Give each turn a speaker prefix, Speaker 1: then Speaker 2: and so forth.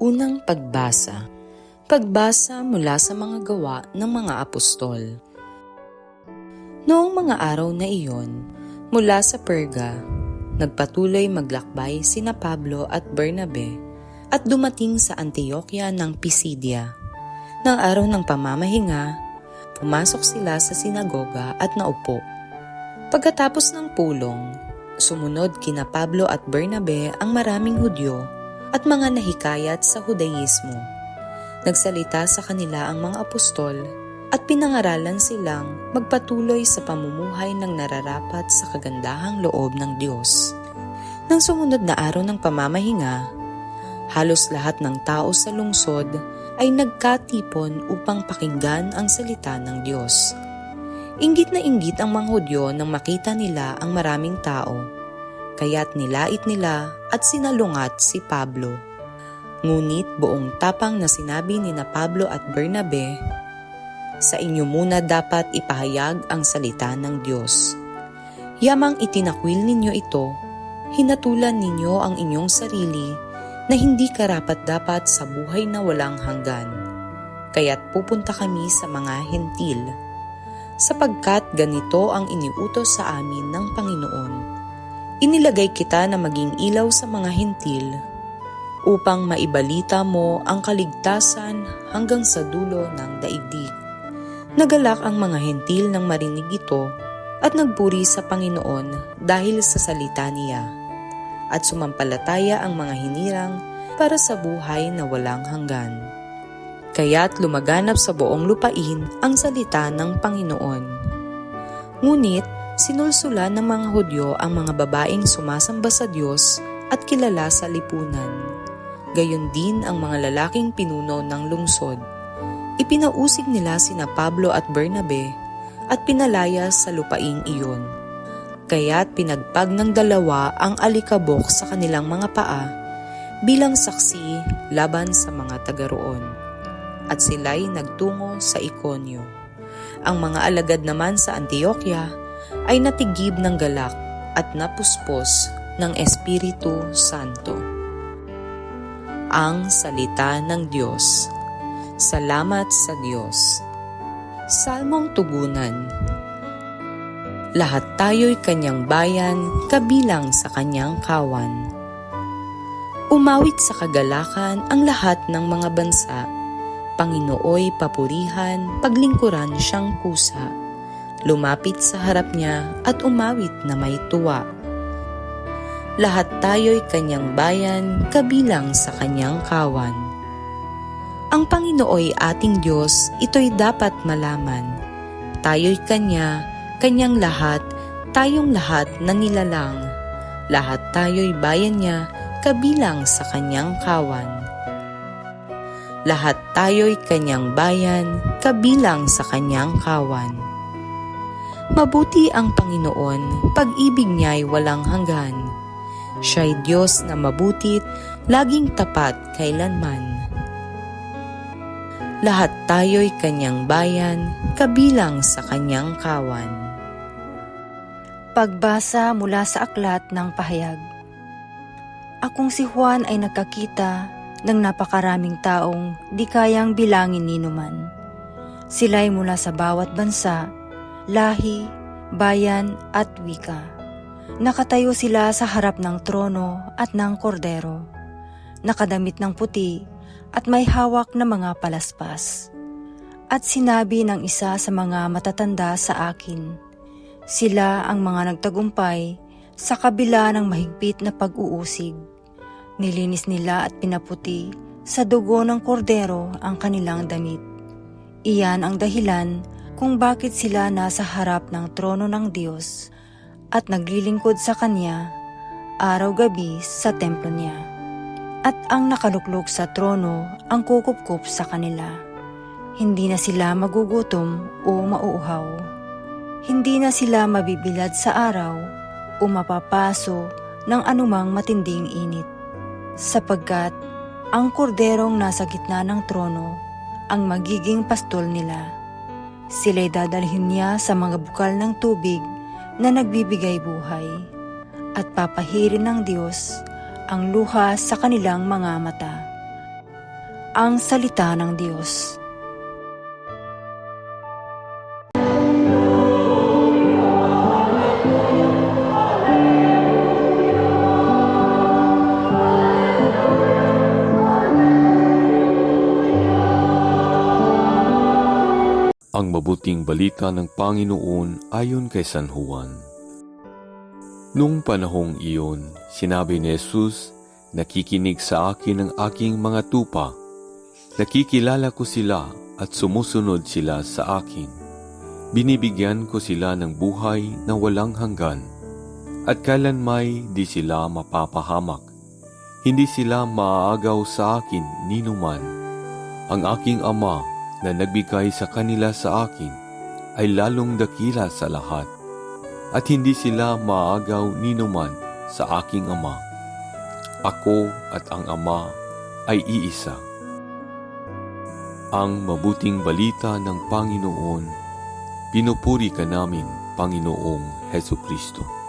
Speaker 1: Unang pagbasa. Pagbasa mula sa mga gawa ng mga apostol. Noong mga araw na iyon, mula sa Perga, nagpatuloy maglakbay sina Pablo at Bernabe at dumating sa Antioquia ng Pisidia. Nang araw ng pamamahinga, pumasok sila sa sinagoga at naupo. Pagkatapos ng pulong, sumunod kina Pablo at Bernabe ang maraming Hudyo at mga nahikayat sa Hudaismo. Nagsalita sa kanila ang mga apostol at pinangaralan silang magpatuloy sa pamumuhay ng nararapat sa kagandahang loob ng Diyos. Nang sumunod na araw ng pamamahinga, halos lahat ng tao sa lungsod ay nagkatipon upang pakinggan ang salita ng Diyos. Inggit na inggit ang mga Hudyo nang makita nila ang maraming tao, kaya't nilait nila at sinalungat si Pablo. Ngunit buong tapang na sinabi ni na Pablo at Bernabe, sa inyo muna dapat ipahayag ang salita ng Diyos. Yamang itinakwil ninyo ito, hinatulan ninyo ang inyong sarili na hindi karapat-dapat sa buhay na walang hanggan. Kaya't pupunta kami sa mga hentil. Sapagkat ganito ang iniutos sa amin ng Panginoon. Inilagay kita na maging ilaw sa mga hentil upang maibalita mo ang kaligtasan hanggang sa dulo ng daigdig. Nagalak ang mga hentil nang marinig ito at nagpuri sa Panginoon dahil sa salita niya. At sumampalataya ang mga hinirang para sa buhay na walang hanggan. Kaya't lumaganap sa buong lupain ang salita ng Panginoon. Ngunit sinulsulan ng mga Hudyo ang mga babaeng sumasamba sa Diyos at kilala sa lipunan. Gayon din ang mga lalaking pinuno ng lungsod. Ipinausig nila sina Pablo at Bernabe at pinalaya sa lupaing iyon. Kaya't pinagpag ng dalawa ang alikabok sa kanilang mga paa bilang saksi laban sa mga taga roon. At sila'y nagtungo sa Ikonyo. Ang mga alagad naman sa Antioquia ay natigib ng galak at napuspos ng Espiritu Santo. Ang Salita ng Diyos Salamat sa Diyos Salmong Tugunan Lahat tayo'y kanyang bayan, kabilang sa kanyang kawan. Umawit sa kagalakan ang lahat ng mga bansa. Panginooy papurihan, paglingkuran siyang pusa. Lumapit sa harap niya at umawit na may tuwa. Lahat tayo'y kanyang bayan, kabilang sa kanyang kawan. Ang Panginooy ating Diyos, ito'y dapat malaman. Tayo'y Kanya, Kanyang lahat, tayong lahat na nilalang. Lahat tayo'y bayan niya, kabilang sa Kanyang kawan. Lahat tayo'y Kanyang bayan, kabilang sa Kanyang kawan. Mabuti ang Panginoon, pag-ibig niya'y walang hanggan. Siya'y Diyos na mabutit, laging tapat kailanman. Lahat tayo'y kanyang bayan, kabilang sa kanyang kawan.
Speaker 2: Pagbasa mula sa aklat ng pahayag. Akong si Juan ay nagkakita ng napakaraming taong di kayang bilangin ni numan. Sila'y mula sa bawat bansa, lahi, bayan at wika. Nakatayo sila sa harap ng trono at ng kordero. Nakadamit ng puti at may hawak na mga palaspas. At sinabi ng isa sa mga matatanda sa akin, sila ang mga nagtagumpay sa kabila ng mahigpit na pag-uusig. Nilinis nila at pinaputi sa dugo ng kordero ang kanilang damit. Iyan ang dahilan kung bakit sila nasa harap ng trono ng Diyos at naglilingkod sa Kanya araw-gabi sa templo niya at ang nakaluklok sa trono ang kukupkup sa kanila. Hindi na sila magugutom o mauuhaw. Hindi na sila mabibilad sa araw o mapapaso ng anumang matinding init. Sapagkat ang korderong nasa gitna ng trono ang magiging pastol nila. Sila'y dadalhin niya sa mga bukal ng tubig na nagbibigay buhay at papahirin ng Diyos ang luha sa kanilang mga mata. ang salita ng Diyos.
Speaker 3: Ang mabuting balita ng Panginoon ayon kay San Juan. Noong panahong iyon, sinabi ni Jesus, Nakikinig sa akin ang aking mga tupa. Nakikilala ko sila at sumusunod sila sa akin. Binibigyan ko sila ng buhay na walang hanggan. At kailanmay di sila mapapahamak. Hindi sila maaagaw sa akin ninuman. Ang aking ama na nagbigay sa kanila sa akin ay lalong dakila sa lahat at hindi sila maagaw ninuman sa aking ama. Ako at ang ama ay iisa. Ang mabuting balita ng Panginoon, pinupuri ka namin, Panginoong Heso Kristo.